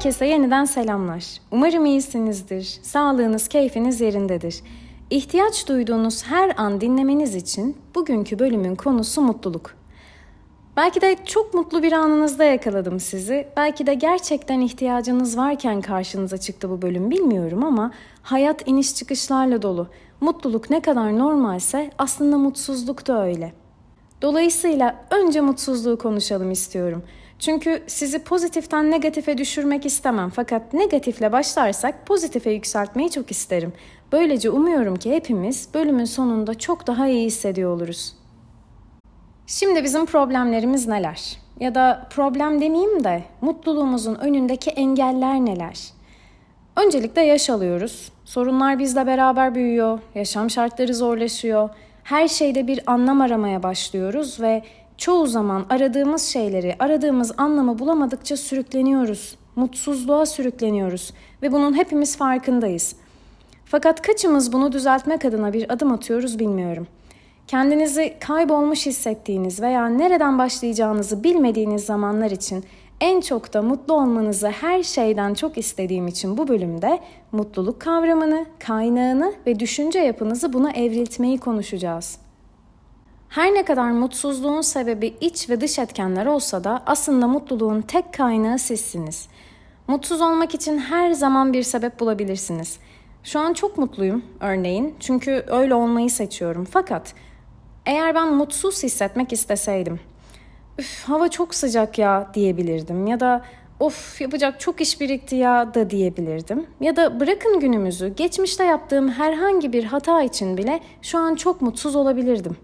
Herkese yeniden selamlar. Umarım iyisinizdir. Sağlığınız, keyfiniz yerindedir. İhtiyaç duyduğunuz her an dinlemeniz için bugünkü bölümün konusu mutluluk. Belki de çok mutlu bir anınızda yakaladım sizi. Belki de gerçekten ihtiyacınız varken karşınıza çıktı bu bölüm bilmiyorum ama hayat iniş çıkışlarla dolu. Mutluluk ne kadar normalse aslında mutsuzluk da öyle. Dolayısıyla önce mutsuzluğu konuşalım istiyorum. Çünkü sizi pozitiften negatife düşürmek istemem fakat negatifle başlarsak pozitife yükseltmeyi çok isterim. Böylece umuyorum ki hepimiz bölümün sonunda çok daha iyi hissediyor oluruz. Şimdi bizim problemlerimiz neler? Ya da problem demeyeyim de mutluluğumuzun önündeki engeller neler? Öncelikle yaş alıyoruz. Sorunlar bizle beraber büyüyor, yaşam şartları zorlaşıyor. Her şeyde bir anlam aramaya başlıyoruz ve çoğu zaman aradığımız şeyleri, aradığımız anlamı bulamadıkça sürükleniyoruz. Mutsuzluğa sürükleniyoruz ve bunun hepimiz farkındayız. Fakat kaçımız bunu düzeltmek adına bir adım atıyoruz bilmiyorum. Kendinizi kaybolmuş hissettiğiniz veya nereden başlayacağınızı bilmediğiniz zamanlar için en çok da mutlu olmanızı her şeyden çok istediğim için bu bölümde mutluluk kavramını, kaynağını ve düşünce yapınızı buna evriltmeyi konuşacağız. Her ne kadar mutsuzluğun sebebi iç ve dış etkenler olsa da aslında mutluluğun tek kaynağı sizsiniz. Mutsuz olmak için her zaman bir sebep bulabilirsiniz. Şu an çok mutluyum örneğin çünkü öyle olmayı seçiyorum. Fakat eğer ben mutsuz hissetmek isteseydim, üf hava çok sıcak ya diyebilirdim ya da of yapacak çok iş birikti ya da diyebilirdim. Ya da bırakın günümüzü geçmişte yaptığım herhangi bir hata için bile şu an çok mutsuz olabilirdim.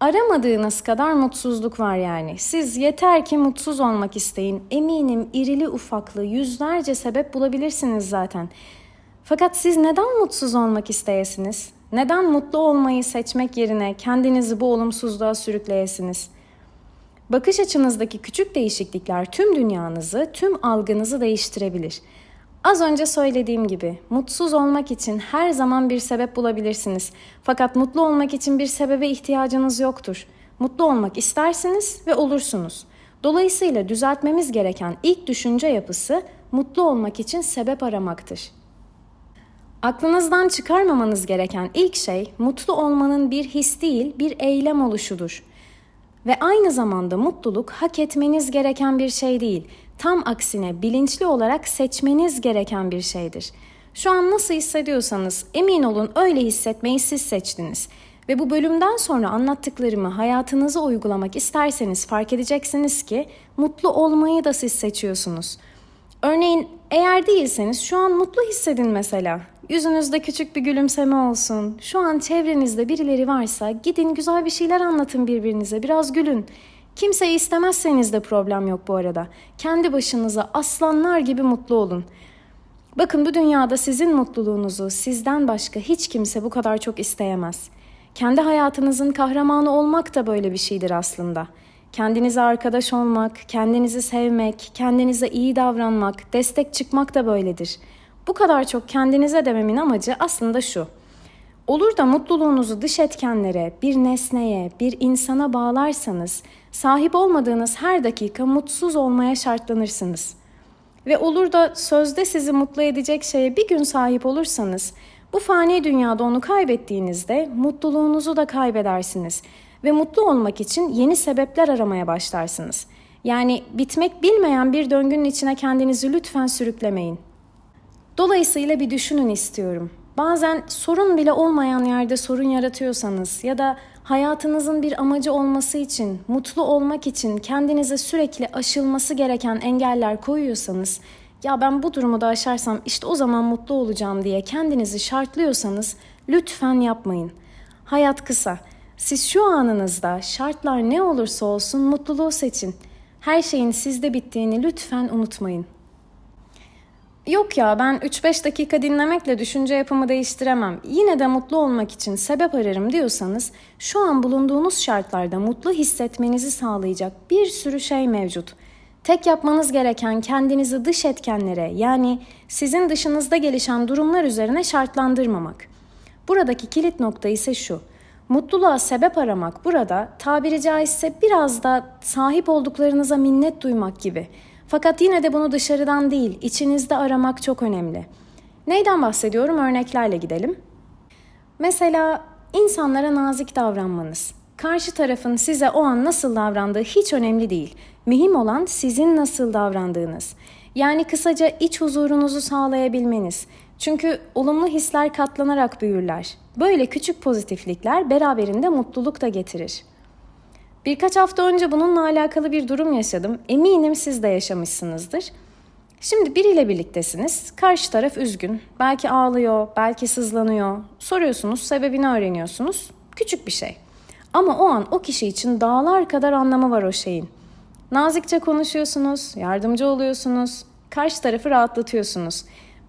Aramadığınız kadar mutsuzluk var yani. Siz yeter ki mutsuz olmak isteyin. Eminim irili ufaklı yüzlerce sebep bulabilirsiniz zaten. Fakat siz neden mutsuz olmak isteyesiniz? Neden mutlu olmayı seçmek yerine kendinizi bu olumsuzluğa sürükleyesiniz? Bakış açınızdaki küçük değişiklikler tüm dünyanızı, tüm algınızı değiştirebilir. Az önce söylediğim gibi mutsuz olmak için her zaman bir sebep bulabilirsiniz. Fakat mutlu olmak için bir sebebe ihtiyacınız yoktur. Mutlu olmak istersiniz ve olursunuz. Dolayısıyla düzeltmemiz gereken ilk düşünce yapısı mutlu olmak için sebep aramaktır. Aklınızdan çıkarmamanız gereken ilk şey mutlu olmanın bir his değil, bir eylem oluşudur. Ve aynı zamanda mutluluk hak etmeniz gereken bir şey değil. Tam aksine bilinçli olarak seçmeniz gereken bir şeydir. Şu an nasıl hissediyorsanız emin olun öyle hissetmeyi siz seçtiniz. Ve bu bölümden sonra anlattıklarımı hayatınıza uygulamak isterseniz fark edeceksiniz ki mutlu olmayı da siz seçiyorsunuz. Örneğin eğer değilseniz şu an mutlu hissedin mesela. Yüzünüzde küçük bir gülümseme olsun. Şu an çevrenizde birileri varsa gidin güzel bir şeyler anlatın birbirinize. Biraz gülün. Kimseyi istemezseniz de problem yok bu arada. Kendi başınıza aslanlar gibi mutlu olun. Bakın bu dünyada sizin mutluluğunuzu sizden başka hiç kimse bu kadar çok isteyemez. Kendi hayatınızın kahramanı olmak da böyle bir şeydir aslında. Kendinize arkadaş olmak, kendinizi sevmek, kendinize iyi davranmak, destek çıkmak da böyledir.'' Bu kadar çok kendinize dememin amacı aslında şu. Olur da mutluluğunuzu dış etkenlere, bir nesneye, bir insana bağlarsanız sahip olmadığınız her dakika mutsuz olmaya şartlanırsınız. Ve olur da sözde sizi mutlu edecek şeye bir gün sahip olursanız bu fani dünyada onu kaybettiğinizde mutluluğunuzu da kaybedersiniz ve mutlu olmak için yeni sebepler aramaya başlarsınız. Yani bitmek bilmeyen bir döngünün içine kendinizi lütfen sürüklemeyin. Dolayısıyla bir düşünün istiyorum. Bazen sorun bile olmayan yerde sorun yaratıyorsanız ya da hayatınızın bir amacı olması için, mutlu olmak için kendinize sürekli aşılması gereken engeller koyuyorsanız, ya ben bu durumu da aşarsam işte o zaman mutlu olacağım diye kendinizi şartlıyorsanız lütfen yapmayın. Hayat kısa. Siz şu anınızda şartlar ne olursa olsun mutluluğu seçin. Her şeyin sizde bittiğini lütfen unutmayın. Yok ya ben 3-5 dakika dinlemekle düşünce yapımı değiştiremem. Yine de mutlu olmak için sebep ararım diyorsanız şu an bulunduğunuz şartlarda mutlu hissetmenizi sağlayacak bir sürü şey mevcut. Tek yapmanız gereken kendinizi dış etkenlere yani sizin dışınızda gelişen durumlar üzerine şartlandırmamak. Buradaki kilit nokta ise şu. Mutluluğa sebep aramak burada tabiri caizse biraz da sahip olduklarınıza minnet duymak gibi. Fakat yine de bunu dışarıdan değil, içinizde aramak çok önemli. Neyden bahsediyorum? Örneklerle gidelim. Mesela insanlara nazik davranmanız. Karşı tarafın size o an nasıl davrandığı hiç önemli değil. Mühim olan sizin nasıl davrandığınız. Yani kısaca iç huzurunuzu sağlayabilmeniz. Çünkü olumlu hisler katlanarak büyürler. Böyle küçük pozitiflikler beraberinde mutluluk da getirir. Birkaç hafta önce bununla alakalı bir durum yaşadım. Eminim siz de yaşamışsınızdır. Şimdi biriyle birliktesiniz. Karşı taraf üzgün. Belki ağlıyor, belki sızlanıyor. Soruyorsunuz, sebebini öğreniyorsunuz. Küçük bir şey. Ama o an o kişi için dağlar kadar anlamı var o şeyin. Nazikçe konuşuyorsunuz, yardımcı oluyorsunuz, karşı tarafı rahatlatıyorsunuz.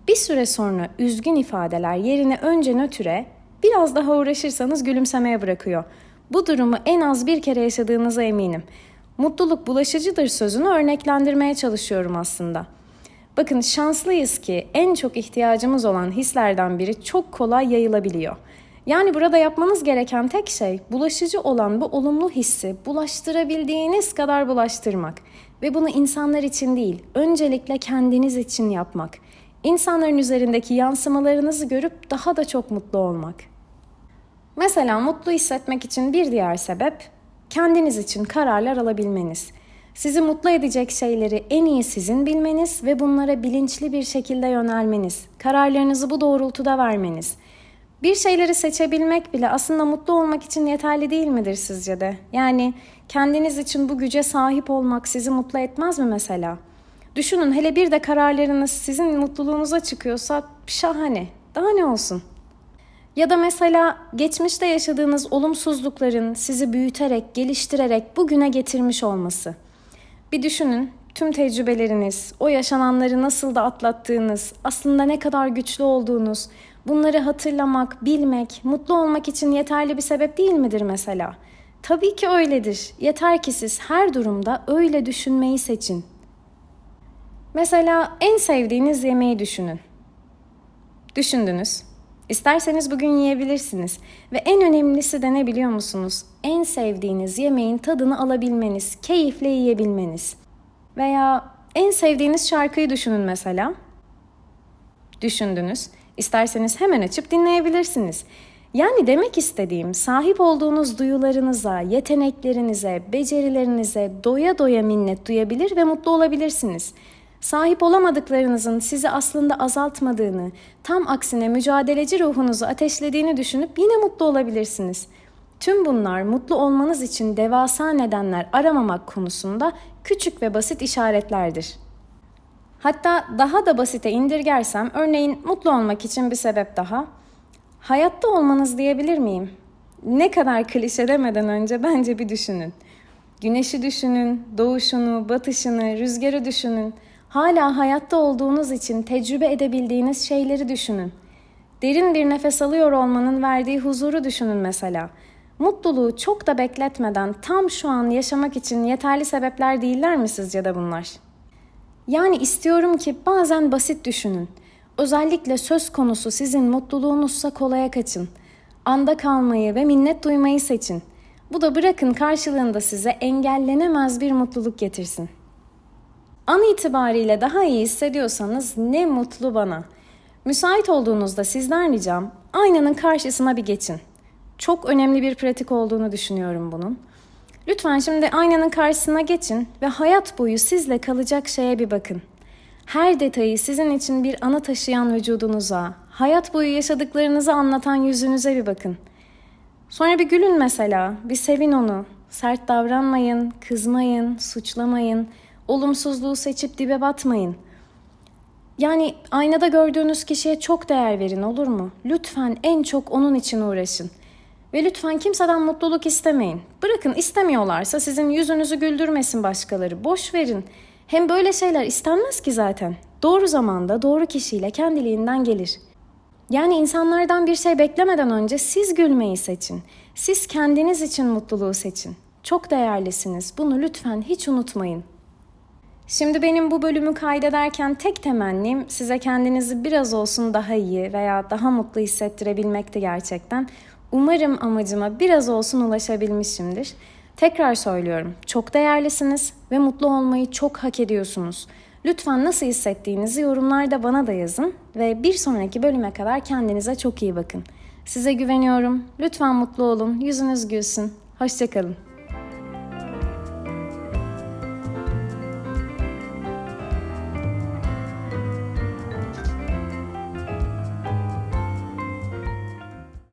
Bir süre sonra üzgün ifadeler yerine önce nötre, biraz daha uğraşırsanız gülümsemeye bırakıyor. Bu durumu en az bir kere yaşadığınıza eminim. Mutluluk bulaşıcıdır sözünü örneklendirmeye çalışıyorum aslında. Bakın şanslıyız ki en çok ihtiyacımız olan hislerden biri çok kolay yayılabiliyor. Yani burada yapmanız gereken tek şey bulaşıcı olan bu olumlu hissi bulaştırabildiğiniz kadar bulaştırmak ve bunu insanlar için değil, öncelikle kendiniz için yapmak. İnsanların üzerindeki yansımalarınızı görüp daha da çok mutlu olmak. Mesela mutlu hissetmek için bir diğer sebep kendiniz için kararlar alabilmeniz. Sizi mutlu edecek şeyleri en iyi sizin bilmeniz ve bunlara bilinçli bir şekilde yönelmeniz. Kararlarınızı bu doğrultuda vermeniz. Bir şeyleri seçebilmek bile aslında mutlu olmak için yeterli değil midir sizce de? Yani kendiniz için bu güce sahip olmak sizi mutlu etmez mi mesela? Düşünün hele bir de kararlarınız sizin mutluluğunuza çıkıyorsa şahane. Daha ne olsun? Ya da mesela geçmişte yaşadığınız olumsuzlukların sizi büyüterek, geliştirerek bugüne getirmiş olması. Bir düşünün, tüm tecrübeleriniz, o yaşananları nasıl da atlattığınız, aslında ne kadar güçlü olduğunuz, bunları hatırlamak, bilmek, mutlu olmak için yeterli bir sebep değil midir mesela? Tabii ki öyledir. Yeter ki siz her durumda öyle düşünmeyi seçin. Mesela en sevdiğiniz yemeği düşünün. Düşündünüz. İsterseniz bugün yiyebilirsiniz. Ve en önemlisi de ne biliyor musunuz? En sevdiğiniz yemeğin tadını alabilmeniz, keyifle yiyebilmeniz. Veya en sevdiğiniz şarkıyı düşünün mesela. Düşündünüz. İsterseniz hemen açıp dinleyebilirsiniz. Yani demek istediğim sahip olduğunuz duyularınıza, yeteneklerinize, becerilerinize doya doya minnet duyabilir ve mutlu olabilirsiniz. Sahip olamadıklarınızın sizi aslında azaltmadığını, tam aksine mücadeleci ruhunuzu ateşlediğini düşünüp yine mutlu olabilirsiniz. Tüm bunlar mutlu olmanız için devasa nedenler aramamak konusunda küçük ve basit işaretlerdir. Hatta daha da basite indirgersem örneğin mutlu olmak için bir sebep daha. Hayatta olmanız diyebilir miyim? Ne kadar klişe demeden önce bence bir düşünün. Güneşi düşünün, doğuşunu, batışını, rüzgarı düşünün. Hala hayatta olduğunuz için tecrübe edebildiğiniz şeyleri düşünün. Derin bir nefes alıyor olmanın verdiği huzuru düşünün mesela. Mutluluğu çok da bekletmeden tam şu an yaşamak için yeterli sebepler değiller mi sizce de bunlar? Yani istiyorum ki bazen basit düşünün. Özellikle söz konusu sizin mutluluğunuzsa kolaya kaçın. Anda kalmayı ve minnet duymayı seçin. Bu da bırakın karşılığında size engellenemez bir mutluluk getirsin. An itibariyle daha iyi hissediyorsanız ne mutlu bana. Müsait olduğunuzda sizden ricam aynanın karşısına bir geçin. Çok önemli bir pratik olduğunu düşünüyorum bunun. Lütfen şimdi aynanın karşısına geçin ve hayat boyu sizle kalacak şeye bir bakın. Her detayı sizin için bir ana taşıyan vücudunuza, hayat boyu yaşadıklarınızı anlatan yüzünüze bir bakın. Sonra bir gülün mesela, bir sevin onu. Sert davranmayın, kızmayın, suçlamayın, olumsuzluğu seçip dibe batmayın. Yani aynada gördüğünüz kişiye çok değer verin olur mu? Lütfen en çok onun için uğraşın. Ve lütfen kimseden mutluluk istemeyin. Bırakın istemiyorlarsa sizin yüzünüzü güldürmesin başkaları. Boş verin. Hem böyle şeyler istenmez ki zaten. Doğru zamanda doğru kişiyle kendiliğinden gelir. Yani insanlardan bir şey beklemeden önce siz gülmeyi seçin. Siz kendiniz için mutluluğu seçin. Çok değerlisiniz. Bunu lütfen hiç unutmayın. Şimdi benim bu bölümü kaydederken tek temennim size kendinizi biraz olsun daha iyi veya daha mutlu hissettirebilmekti gerçekten. Umarım amacıma biraz olsun ulaşabilmişimdir. Tekrar söylüyorum, çok değerlisiniz ve mutlu olmayı çok hak ediyorsunuz. Lütfen nasıl hissettiğinizi yorumlarda bana da yazın ve bir sonraki bölüme kadar kendinize çok iyi bakın. Size güveniyorum. Lütfen mutlu olun, yüzünüz gülsün. Hoşçakalın.